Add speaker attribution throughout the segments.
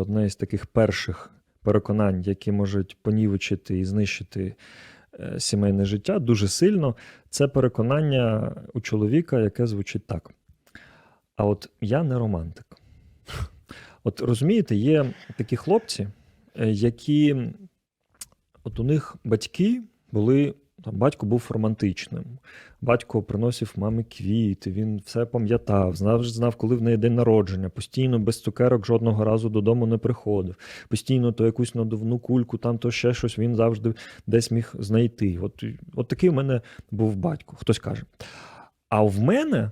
Speaker 1: Одне із таких перших переконань, які можуть понівечити і знищити е, сімейне життя дуже сильно, це переконання у чоловіка, яке звучить так. А от я не романтик. От розумієте, є такі хлопці, е, які от у них батьки були. Там батько був романтичним. Батько приносив мамі квіти, він все пам'ятав, знав, знав, коли в неї день народження, постійно без цукерок жодного разу додому не приходив. Постійно то якусь надувну кульку, там то ще щось він завжди десь міг знайти. От, от такий у мене був батько, хтось каже. А в мене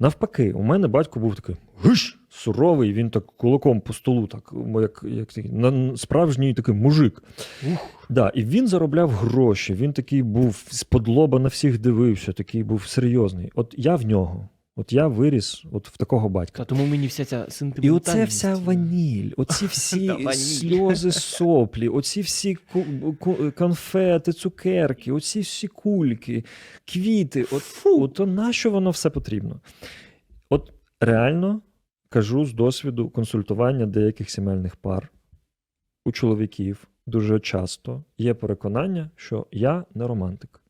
Speaker 1: навпаки, у мене батько був такий гиш, суровий, він так кулаком по столу, так, як, як на- справжній такий мужик. Да, і він заробляв гроші, він такий був сподлоба на всіх дивився, такий був серйозний. От я в нього. От я виріс от в такого батька.
Speaker 2: Та тому мені вся ця
Speaker 1: І оце вся ваніль, оці всі сльози, соплі, оці всі конфети, цукерки, оці всі кульки, квіти. От, от то нащо воно все потрібно? От реально кажу з досвіду консультування деяких сімейних пар у чоловіків дуже часто є переконання, що я не романтик.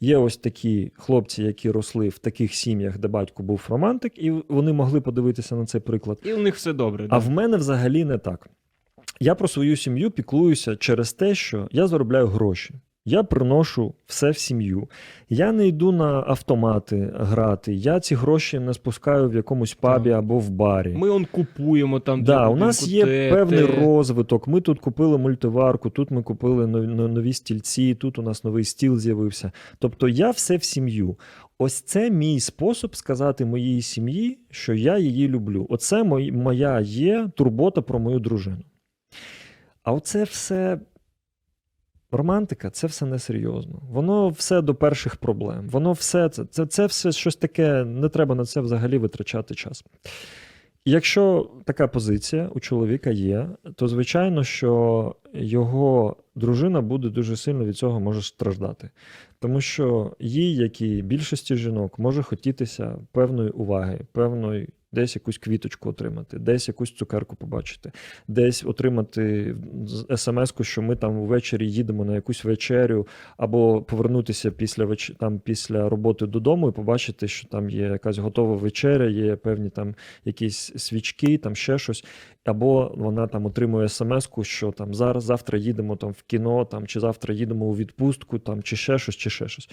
Speaker 1: Є ось такі хлопці, які росли в таких сім'ях, де батько був романтик, і вони могли подивитися на цей приклад.
Speaker 2: І у них все добре.
Speaker 1: А
Speaker 2: да.
Speaker 1: в мене взагалі не так. Я про свою сім'ю піклуюся через те, що я заробляю гроші. Я приношу все в сім'ю. Я не йду на автомати грати. Я ці гроші не спускаю в якомусь пабі
Speaker 2: Так.
Speaker 1: або в барі.
Speaker 2: Ми он купуємо там.
Speaker 1: Да, у нас є
Speaker 2: те,
Speaker 1: певний
Speaker 2: те.
Speaker 1: розвиток. Ми тут купили мультиварку, тут ми купили нові, нові стільці, тут у нас новий стіл з'явився. Тобто я все в сім'ю. Ось це мій спосіб сказати моїй сім'ї, що я її люблю. Оце моя є турбота про мою дружину. А оце все. Романтика це все несерйозно. Воно все до перших проблем. Воно все це, це, це все щось таке, не треба на це взагалі витрачати час. І Якщо така позиція у чоловіка є, то звичайно, що його дружина буде дуже сильно від цього може страждати. Тому що їй, як і більшості жінок, може хотітися певної уваги, певної десь якусь квіточку отримати, десь якусь цукерку побачити, десь отримати смс-ку, що ми там ввечері їдемо на якусь вечерю, або повернутися після веч... там, після роботи додому і побачити, що там є якась готова вечеря, є певні там якісь свічки, там ще щось. Або вона там отримує смс-ку, що там зараз, завтра їдемо там в кіно, там, чи завтра їдемо у відпустку, там, чи ще щось, чи ще щось.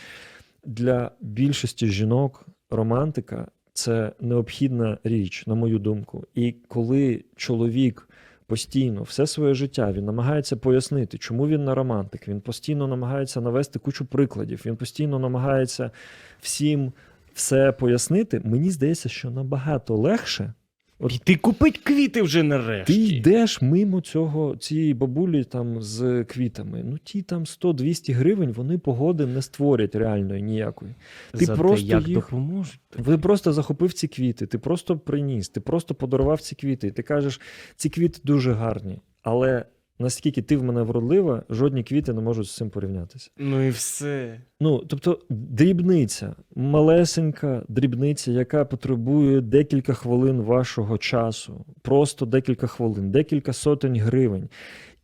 Speaker 1: Для більшості жінок романтика це необхідна річ, на мою думку. І коли чоловік постійно все своє життя він намагається пояснити, чому він не романтик, він постійно намагається навести кучу прикладів, він постійно намагається всім все пояснити, мені здається, що набагато легше. От
Speaker 2: Ти купить квіти вже нарешті.
Speaker 1: ти йдеш мимо цього цієї бабулі там з квітами. Ну ті там 100-200 гривень, вони погоди не створять реальної ніякої. Ти
Speaker 2: Зате
Speaker 1: просто
Speaker 2: як
Speaker 1: їх-
Speaker 2: допоможуть.
Speaker 1: Ви просто захопив ці квіти, ти просто приніс, ти просто подарував ці квіти. І ти кажеш, ці квіти дуже гарні, але наскільки ти в мене вродлива, жодні квіти не можуть з цим порівнятися.
Speaker 2: Ну і все.
Speaker 1: Ну, тобто, дрібниця, малесенька дрібниця, яка потребує декілька хвилин вашого часу, просто декілька хвилин, декілька сотень гривень.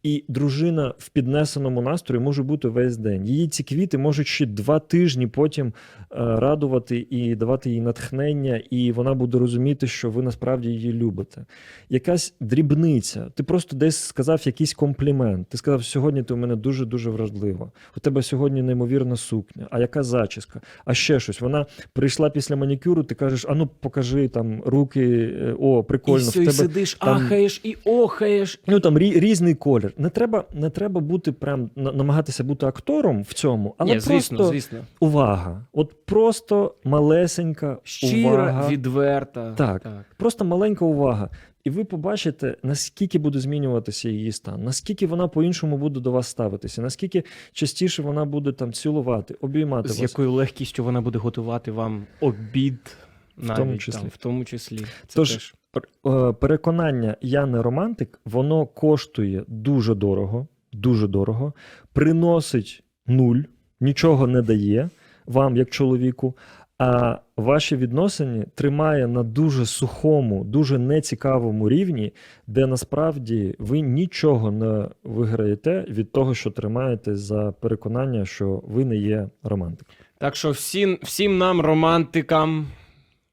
Speaker 1: І дружина в піднесеному настрої може бути весь день. Її ці квіти можуть ще два тижні потім е, радувати і давати їй натхнення, і вона буде розуміти, що ви насправді її любите. Якась дрібниця. Ти просто десь сказав якийсь комплімент. Ти сказав, сьогодні ти у мене дуже дуже вражлива. У тебе сьогодні неймовірна сукня. А яка зачіска? А ще щось. Вона прийшла після манікюру, ти кажеш: а ну покажи там руки, е, о, прикольно,
Speaker 2: і все,
Speaker 1: в
Speaker 2: і
Speaker 1: тебе
Speaker 2: сидиш,
Speaker 1: там-
Speaker 2: ахаєш і охаєш.
Speaker 1: Ну там рі- різний колір. Не треба, не треба бути прям на- намагатися бути актором в цьому, але
Speaker 2: Ні,
Speaker 1: просто
Speaker 2: звісно, звісно.
Speaker 1: увага. От просто малесенька
Speaker 2: Щира,
Speaker 1: увага.
Speaker 2: відверта.
Speaker 1: Так. Просто маленька увага. І ви побачите, наскільки буде змінюватися її стан, наскільки вона по-іншому буде до вас ставитися, наскільки частіше вона буде там цілувати, обіймати
Speaker 2: З
Speaker 1: вас.
Speaker 2: якою легкістю вона буде готувати вам обід, навіть,
Speaker 1: тому числі.
Speaker 2: Там, в тому числі. Це
Speaker 1: Тож,
Speaker 2: теж.
Speaker 1: Е, Переконання я не романтик, воно коштує дуже дорого, дуже дорого, приносить нуль, нічого не дає вам, як чоловіку. а ваші відносини тримає на дуже сухому, дуже нецікавому рівні, де насправді ви нічого не виграєте від того, що тримаєте за переконання, що ви не є романтик.
Speaker 2: Так що всім, всім нам, романтикам,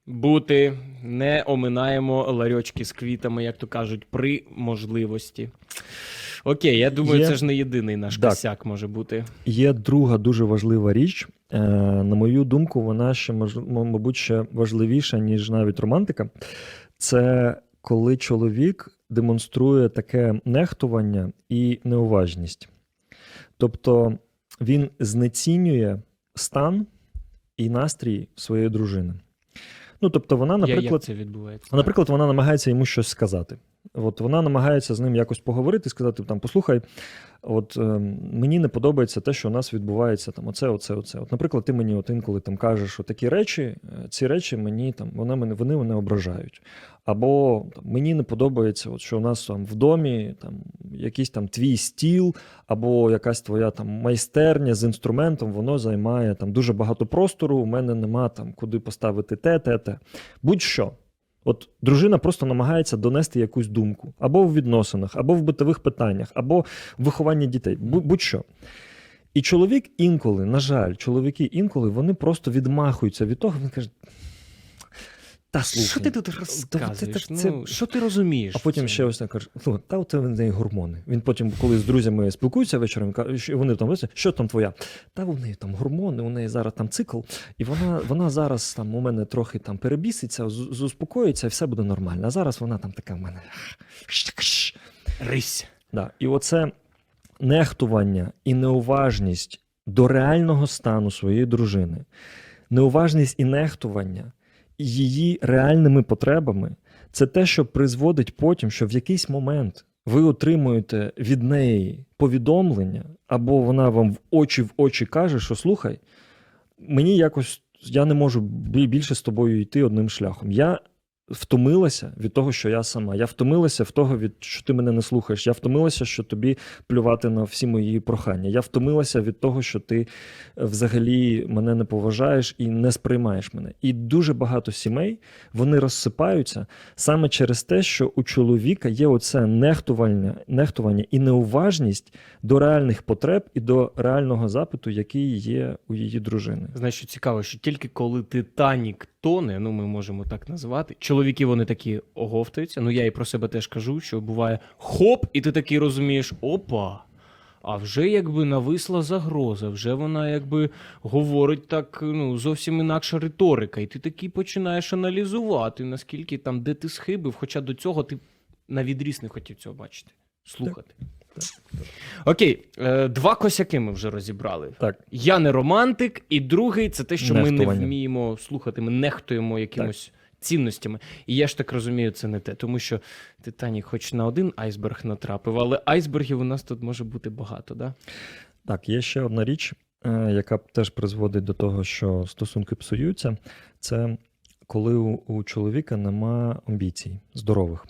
Speaker 2: бути, не оминаємо ларьочки з квітами, як то кажуть, при можливості. Окей, я думаю,
Speaker 1: Є-
Speaker 2: це ж не єдиний наш
Speaker 1: Так.
Speaker 2: косяк може бути.
Speaker 1: Є друга дуже важлива річ. Е, на мою думку, вона ще мабуть ще важливіша, ніж навіть романтика. Це коли чоловік демонструє таке нехтування і неуважність. Тобто він знецінює стан і настрій своєї дружини. Ну, тобто, вона,
Speaker 2: Я, як
Speaker 1: наприклад,
Speaker 2: це відбувається?
Speaker 1: Наприклад, вона намагається йому щось сказати. От вона намагається з ним якось поговорити, сказати: там, послухай, от е, мені не подобається те, що у нас відбувається там, оце, оце, оце. От, наприклад, ти мені от інколи там кажеш, такі речі, е, ці речі мені там, вона мене, вони мене ображають. Або там, мені не подобається, от, що у нас там в домі там, якийсь там твій стіл, або якась твоя там майстерня з інструментом, воно займає там дуже багато простору. У мене нема там куди поставити те, те, те. Будь-що. От дружина просто намагається донести якусь думку або в відносинах, або в битових питаннях, або в вихованні дітей, будь-що. І чоловік інколи, на жаль, чоловіки інколи вони просто відмахуються від того. Він каже: Та слухай,
Speaker 2: Що ти тут розказуєш?
Speaker 1: це-
Speaker 2: ну, що ти розумієш?
Speaker 1: а потім ще ось так каже: ну, та от в неї гормони. Він потім, коли з друзями спілкуються вечором, вони там «Леся, що там твоя? Та у неї там гормони, у неї зараз там цикл, і вона, вона зараз там у мене трохи там перебіситься, з- заспокоїться, і все буде нормально. А зараз вона там така в мене.
Speaker 2: Рись.
Speaker 1: Да. І оце нехтування і неуважність до реального стану своєї дружини, неуважність і нехтування її реальними потребами це те, що призводить потім, що в якийсь момент ви отримуєте від неї повідомлення, або вона вам в очі в очі каже, що слухай, мені якось я не можу більше з тобою йти одним шляхом. Я втомилася від того, що я сама. Я втомилася від того, від що ти мене не слухаєш. Я втомилася, що тобі плювати на всі мої прохання. Я втомилася від того, що ти е, взагалі мене не поважаєш і не сприймаєш мене. І дуже багато сімей вони розсипаються саме через те, що у чоловіка є оце нехтування, нехтування і неуважність до реальних потреб і до реального запиту, який є у її дружини.
Speaker 2: Знаєш, що цікаво, що тільки коли Титанік тоне, ну ми можемо так назвати, чоловіки вони такі оговтаються. Ну я і про себе теж кажу, що буває хоп, і ти такий розумієш, опа. А вже якби нависла загроза, вже вона якби говорить так, ну зовсім інакша риторика, і ти такий починаєш аналізувати, наскільки там, де ти схибив, хоча до цього ти на відріз не хотів цього бачити, слухати. Окей, е, два косяки ми вже розібрали.
Speaker 1: Так,
Speaker 2: Я не романтик, і другий це те, що ми не вміємо слухати, ми нехтуємо якимось цінностями. І я ж так розумію, це не те, тому що Титанік хоч на один айсберг натрапив, але айсбергів у нас тут може бути багато, да?
Speaker 1: Так, є ще одна річ, е, яка теж призводить до того, що стосунки псуються. Це коли у, у чоловіка нема амбіцій здорових,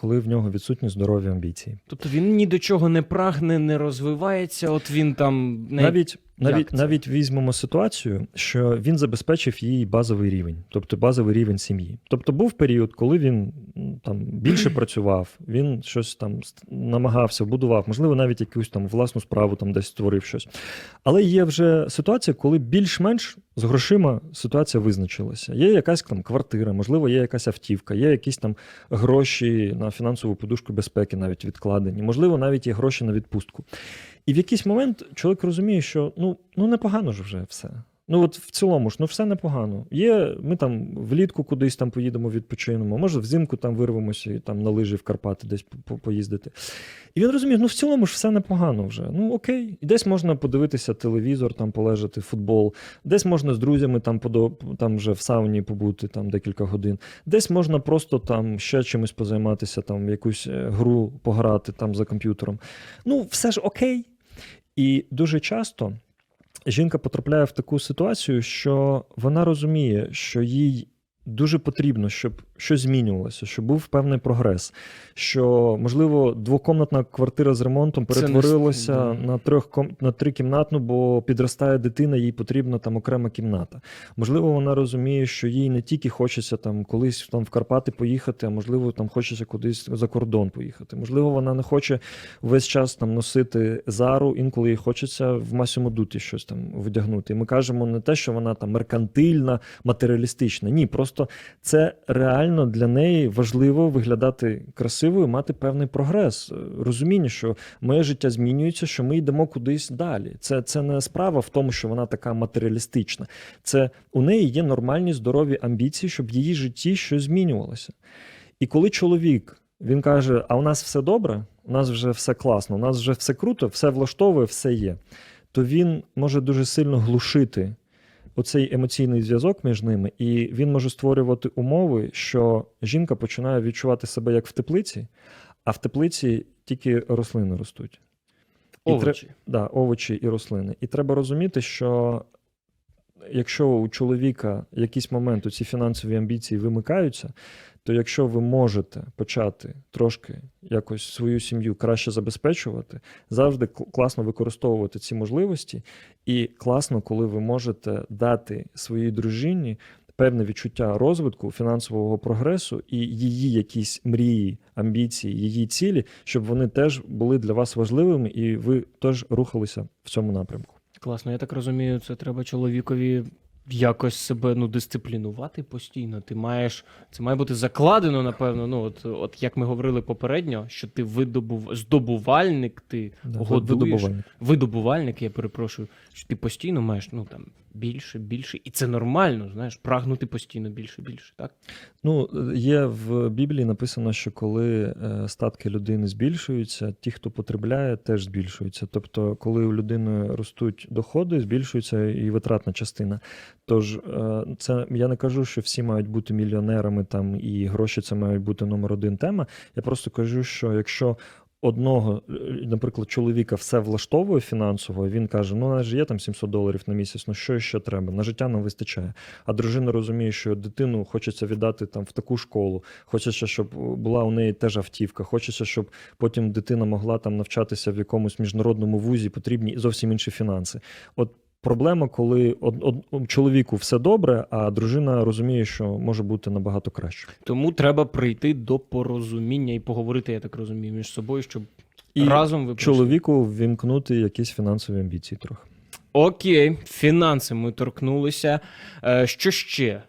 Speaker 1: коли в нього відсутні здорові амбіції.
Speaker 2: Тобто він ні до чого не прагне, не розвивається, от він там не...
Speaker 1: Навіть, навіть, навіть візьмемо ситуацію, що він забезпечив їй базовий рівень, тобто базовий рівень сім'ї. Тобто був період, коли він там більше працював, він щось там намагався, будував, можливо, навіть якусь там власну справу там десь створив щось. Але є вже ситуація, коли більш-менш з грошима ситуація визначилася. Є якась там квартира, можливо, є якась автівка, є якісь там гроші на фінансову подушку безпеки, навіть відкладені, можливо, навіть є гроші на відпустку. І в якийсь момент чоловік розуміє, що ну, ну непогано ж вже все. Ну от в цілому ж, ну все непогано. Є, ми там влітку кудись там поїдемо, відпочинемо, може взимку там вирвемося і там на лижі в Карпати десь по- по- поїздити. І він розуміє, ну в цілому ж все непогано вже. Ну окей, і десь можна подивитися телевізор, там полежати, футбол, десь можна з друзями там подо, там вже в сауні побути там декілька годин, десь можна просто там ще чимось позайматися, там якусь е, гру пограти там за комп'ютером. Ну, все ж окей. І дуже часто жінка потрапляє в таку ситуацію, що вона розуміє, що їй дуже потрібно, щоб щось змінювалося, що був певний прогрес. Що, можливо, двокомнатна квартира з ремонтом
Speaker 2: Це не
Speaker 1: перетворилася на трьох на трикімнатну, бо підростає дитина, їй потрібна там окрема кімната. Можливо, вона розуміє, що їй не тільки хочеться там колись там в Карпати поїхати, а можливо, там хочеться кудись за кордон поїхати. Можливо, вона не хоче весь час там носити зару, інколи їй хочеться в Масімо Дуті щось там вдягнути. І ми кажемо не те, що вона там меркантильна, матеріалістична. Ні, просто це реально для неї важливо виглядати красивою, мати певний прогрес, е, розуміння, що моє життя змінюється, що ми йдемо кудись далі. Це, це не справа в тому, що вона така матеріалістична. Це у неї є нормальні здорові амбіції, щоб в її житті щось змінювалося. І коли чоловік він каже: А у нас все добре, у нас вже все класно, у нас вже все круто, все влаштовує, все є, то він може дуже сильно глушити оцей емоційний зв'язок між ними, і він може створювати умови, що жінка починає відчувати себе як в теплиці, а в теплиці тільки рослини ростуть. І тре-
Speaker 2: Овочі.
Speaker 1: Да, овочі і рослини. І треба розуміти, що якщо у чоловіка якийсь момент ці фінансові амбіції вимикаються, то якщо ви можете почати трошки якось свою сім'ю краще забезпечувати, завжди класно використовувати ці можливості, і класно, коли ви можете дати своїй дружині. Певне відчуття розвитку, фінансового прогресу і її якісь мрії, амбіції, її цілі, щоб вони теж були для вас важливими, і ви теж рухалися в цьому напрямку.
Speaker 2: Класно, я так розумію, це треба чоловікові якось себе ну, дисциплінувати постійно. Ти маєш, це має бути закладено, напевно. Ну, от, от як ми говорили попередньо, що ти видобув, здобувальник, ти
Speaker 1: Да,
Speaker 2: годуєш,
Speaker 1: видобувальник.
Speaker 2: видобувальник, я перепрошую, що ти постійно маєш ну, там, більше, більше. І це нормально, знаєш, прагнути постійно більше, більше, так?
Speaker 1: Ну, є в Біблії написано, що коли е, статки людини збільшуються, ті, хто потребляє, теж збільшуються. Тобто, коли у людини ростуть доходи, збільшується і витратна частина. Тож, е, це я не кажу, що всі мають бути мільйонерами там і гроші це мають бути номер один тема. Я просто кажу, що якщо одного, е, наприклад, чоловіка все влаштовує фінансово, він каже: ну, у нас же є там 700 доларів на місяць, ну що ще треба? На життя нам вистачає. А дружина розуміє, що дитину хочеться віддати там в таку школу, хочеться, щоб була у неї теж автівка, хочеться, щоб потім дитина могла там навчатися в якомусь міжнародному вузі, потрібні зовсім інші фінанси. От проблема, коли од, од, чоловіку все добре, а дружина розуміє, що може бути набагато краще.
Speaker 2: Тому треба прийти до порозуміння і поговорити, я так розумію, між собою, щоб
Speaker 1: І
Speaker 2: разом ви
Speaker 1: чоловіку ввімкнути якісь фінансові амбіції трохи.
Speaker 2: Окей, фінанси ми торкнулися. Е, що ще?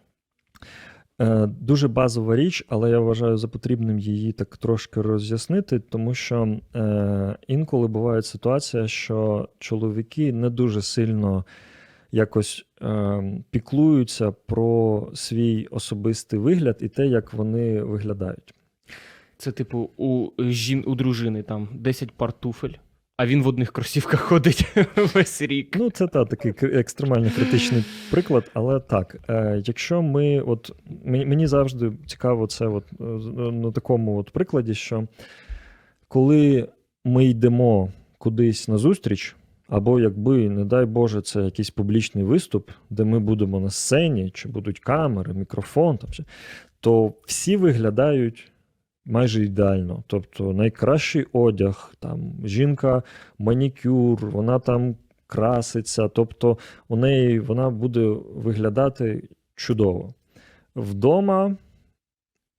Speaker 1: Е, Дуже базова річ, але я вважаю за потрібним її так трошки роз'яснити, тому що е, інколи буває ситуація, що чоловіки не дуже сильно якось е, піклуються про свій особистий вигляд і те, як вони виглядають.
Speaker 2: Це, типу, у жін, у дружини там 10 пар туфель, а він в одних кросівках ходить весь рік.
Speaker 1: Ну, це та такий екстремально критичний приклад, але так, е, якщо ми, от мені, завжди цікаво це от, е, на такому от прикладі, що коли ми йдемо кудись на зустріч, або якби, не дай Боже, це якийсь публічний виступ, де ми будемо на сцені, чи будуть камери, мікрофон, там, то всі виглядають. Майже ідеально, тобто найкращий одяг, там жінка манікюр, вона там краситься, тобто у неї вона буде виглядати чудово. Вдома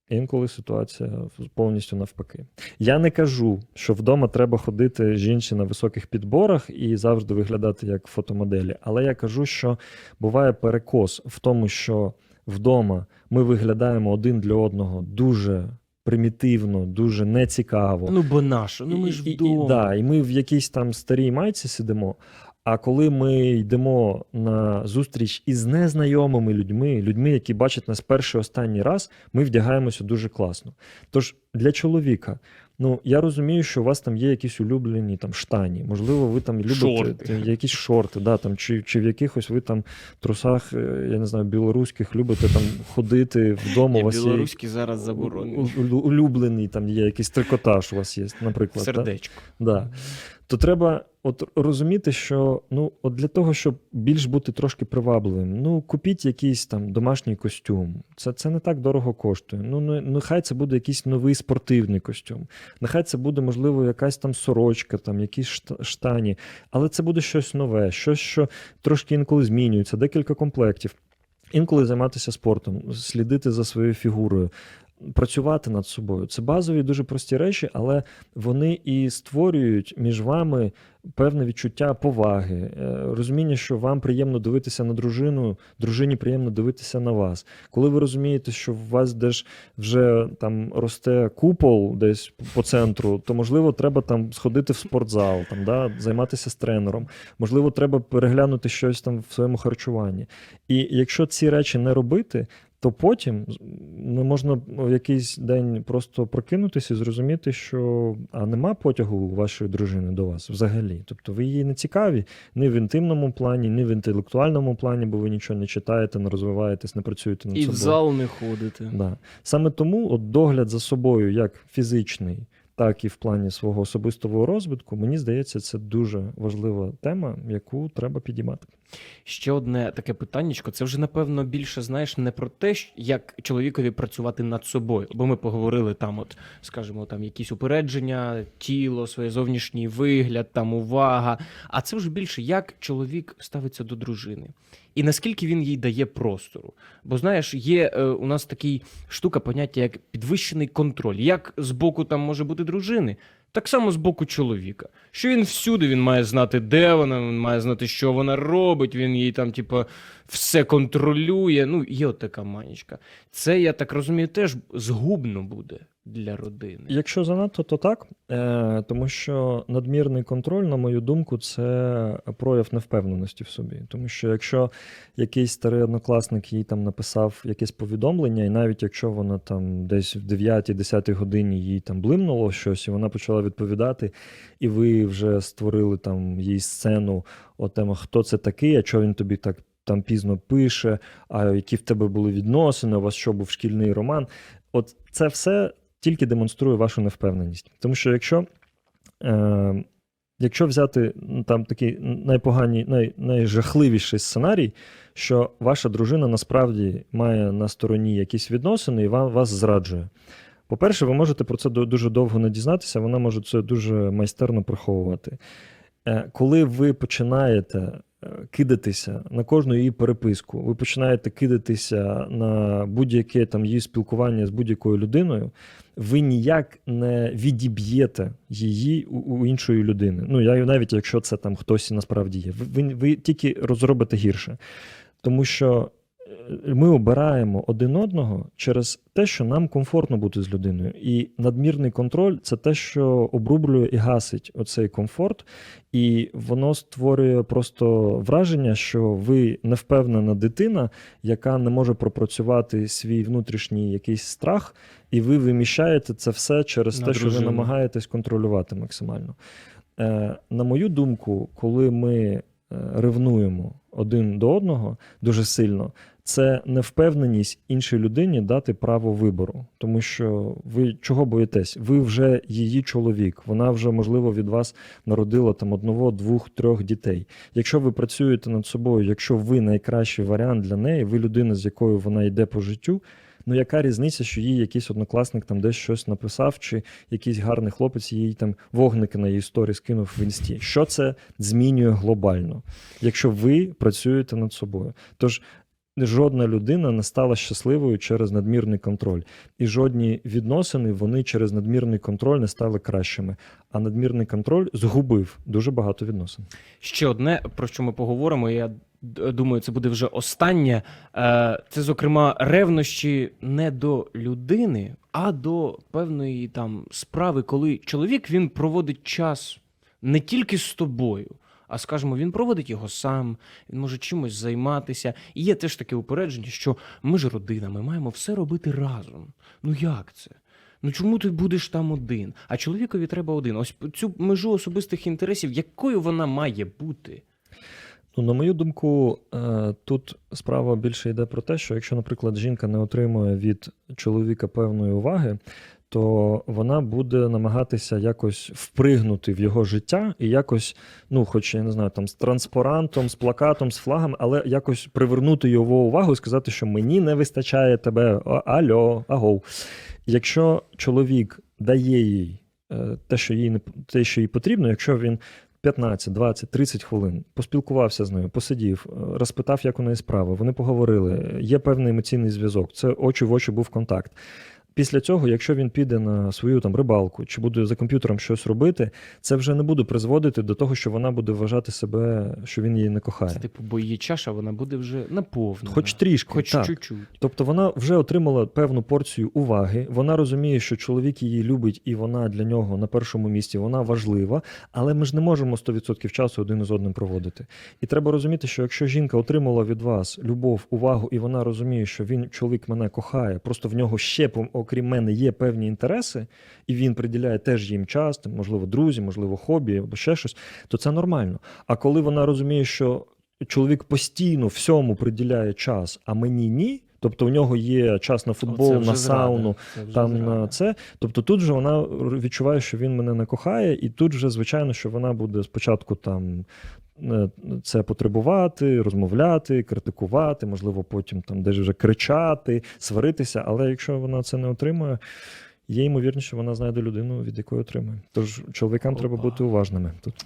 Speaker 1: інколи ситуація повністю навпаки. Я не кажу, що вдома треба ходити жінці на високих підборах і завжди виглядати як фотомоделі. Але я кажу, що буває перекос в тому, що вдома ми виглядаємо один для одного дуже примітивно, дуже нецікаво.
Speaker 2: Ну, бо нащо? Ну, ми
Speaker 1: ж
Speaker 2: ж
Speaker 1: і- і- да, і ми в якійсь там старій майці сидимо. А коли ми йдемо на зустріч із незнайомими людьми, людьми, які бачать нас перший останній раз, ми вдягаємося дуже класно. Тож для чоловіка, ну я розумію, що у вас там є якісь улюблені там штані, можливо, ви там любите
Speaker 2: Шорти.
Speaker 1: якісь шорти, да, там, чи, чи в якихось ви там трусах, е, я не знаю, білоруських любите там ходити вдома.
Speaker 2: Ні,
Speaker 1: у вас є
Speaker 2: білоруський зараз
Speaker 1: заборонені. улюблений, там є якийсь трикотаж у вас є, наприклад. да?
Speaker 2: Сердечко.
Speaker 1: Да. То треба от розуміти, що ну, от для того, щоб більш бути трошки привабливим, ну купіть якийсь там домашній костюм. Це, це не так дорого коштує. Ну, не- нехай це буде якийсь новий спортивний костюм. Нехай це буде, можливо, якась там сорочка, там якісь шта- штані, але це буде щось нове, щось, що трошки інколи змінюється, декілька комплектів. Інколи займатися спортом, слідити за своєю фігурою, працювати над собою. Це базові дуже прості речі, але вони і створюють між вами певне відчуття поваги, е, розуміння, що вам приємно дивитися на дружину, дружині приємно дивитися на вас. Коли ви розумієте, що у вас десь вже там росте купол десь по центру, то можливо треба там сходити в спортзал, там да, займатися з тренером. Можливо, треба переглянути щось там в своєму харчуванні. І якщо ці речі не робити, то потім ну, можна в якийсь день просто прокинутися і зрозуміти, що а нема потягу вашої дружини до вас взагалі. Тобто ви її не цікаві ні в інтимному плані, ні в інтелектуальному плані, бо ви нічого не читаєте, не розвиваєтесь, не працюєте над
Speaker 2: І в зал не ходити.
Speaker 1: Да. Саме тому от догляд за собою, як фізичний, так і в плані свого особистого розвитку, мені здається, це дуже важлива тема, яку треба підіймати.
Speaker 2: Ще одне таке питаннячко. Це вже напевно більше знаєш не про те, як чоловікові працювати над собою. Бо ми поговорили там, от скажімо, там якісь упередження, тіло, своє зовнішній вигляд, там увага. А це вже більше як чоловік ставиться до дружини. І наскільки він їй дає простору. Бо знаєш, є е, у нас такий штука, поняття як підвищений контроль. Як з боку там може бути дружини, так само з боку чоловіка. Що він всюди він має знати, де вона, він має знати, що вона робить, він їй там, типу, все контролює. Ну, є от така манічка. Це, я так розумію, теж згубно буде для родини.
Speaker 1: Якщо занадто, то так, е, тому що надмірний контроль, на мою думку, це прояв невпевненості в собі. Тому що якщо якийсь старий однокласник їй там написав якесь повідомлення, і навіть якщо вона там десь в 9-10 годині їй там блимнуло щось, і вона почала відповідати, і ви вже створили там їй сцену, от тема, хто це такий, а чого він тобі так. Там пізно пише, а які в тебе були відносини, у вас що був шкільний роман. От це все тільки демонструє вашу невпевненість. Тому що якщо, е, якщо взяти ну, там такий найпогані, най, найжахливіший сценарій, що ваша дружина насправді має на стороні якісь відносини і вам, вас зраджує. По-перше, ви можете про це дуже довго не дізнатися, вона може це дуже майстерно приховувати. Е, Коли ви починаєте кидатися на кожну її переписку, ви починаєте кидатися на будь-яке там її спілкування з будь-якою людиною, ви ніяк не відіб'єте її у, у іншої людини. Ну, я навіть якщо це там хтось насправді є. Ви, ви, ви тільки розробите гірше. Тому що е, ми обираємо один одного через те, що нам комфортно бути з людиною. І надмірний контроль це те, що обрублює і гасить оцей комфорт, і воно створює просто враження, що ви невпевнена дитина, яка не може пропрацювати свій внутрішній якийсь страх, і ви виміщаєте це все через
Speaker 2: На
Speaker 1: те, що ви намагаєтесь контролювати максимально. Е, на мою думку, коли ми е, ревнуємо один до одного дуже сильно, це невпевненість іншій людині дати право вибору. Тому що ви чого боїтесь? Ви вже її чоловік, вона вже, можливо, від вас народила там одного, двох, трьох дітей. Якщо ви працюєте над собою, якщо ви найкращий варіант для неї, ви людина, з якою вона йде по життю. Ну, яка різниця, що їй якийсь однокласник там десь щось написав, чи якийсь гарний хлопець їй там вогники на її сторі скинув в інсті? Що це змінює глобально, якщо ви працюєте над собою? Тож жодна людина не стала щасливою через надмірний контроль, і жодні відносини вони через надмірний контроль не стали кращими. А надмірний контроль згубив дуже багато відносин.
Speaker 2: Ще одне, про що ми поговоримо, я думаю, це буде вже останнє. Е, Це, зокрема, ревнощі не до людини, а до певної там справи, коли чоловік він проводить час не тільки з тобою. А скажімо, він проводить його сам, він може чимось займатися. І є теж таке упередження, що ми ж родина, ми маємо все робити разом. Ну як це? Ну чому ти будеш там один? А чоловікові треба один. Ось цю межу особистих інтересів, якою вона має бути?
Speaker 1: Ну, на мою думку, е, тут справа більше йде про те, що якщо, наприклад, жінка не отримує від чоловіка певної уваги, то вона буде намагатися якось впригнути в його життя і якось, ну, хоч я не знаю, там з транспарантом, з плакатом, з флагом, але якось привернути його увагу і сказати, що мені не вистачає тебе. Альо, агов. Якщо чоловік дає їй е, те, що їй не те, що їй потрібно, якщо він 15, 20, 30 хвилин поспілкувався з нею, посидів, е, розпитав, як у неї справи. Вони поговорили. Є певний емоційний зв'язок. Це очі в очі був контакт. Після цього, якщо він піде на свою там рибалку чи буде за комп'ютером щось робити, це вже не буде призводити до того, що вона буде вважати себе, що він її не кохає.
Speaker 2: Це типу, бо її чаша вона буде вже наповнена.
Speaker 1: Хоч трішки,
Speaker 2: Хоч
Speaker 1: так.
Speaker 2: чуть-чуть.
Speaker 1: Тобто вона вже отримала певну порцію уваги. Вона розуміє, що чоловік її любить, і вона для нього на першому місці вона важлива. Але ми ж не можемо 100% часу один із одним проводити. І треба розуміти, що якщо жінка отримала від вас любов, увагу, і вона розуміє, що він чоловік мене кохає, просто в нього ще пом- окрім мене є певні інтереси, і він приділяє теж їм час, там, можливо, друзі, можливо, хобі або ще щось, то це нормально. А коли вона розуміє, що чоловік постійно всьому приділяє час, а мені ні. Тобто у нього є час на футбол, на сауну, там
Speaker 2: зрада.
Speaker 1: на це. Тобто тут же вона відчуває, що він мене не кохає, і тут вже, звичайно, що вона буде спочатку там це потребувати, розмовляти, критикувати, можливо, потім там десь вже кричати, сваритися. Але якщо вона це не отримує, є ймовірність, що вона знайде людину, від якої отримує. Тож чоловікам треба бути уважними тут.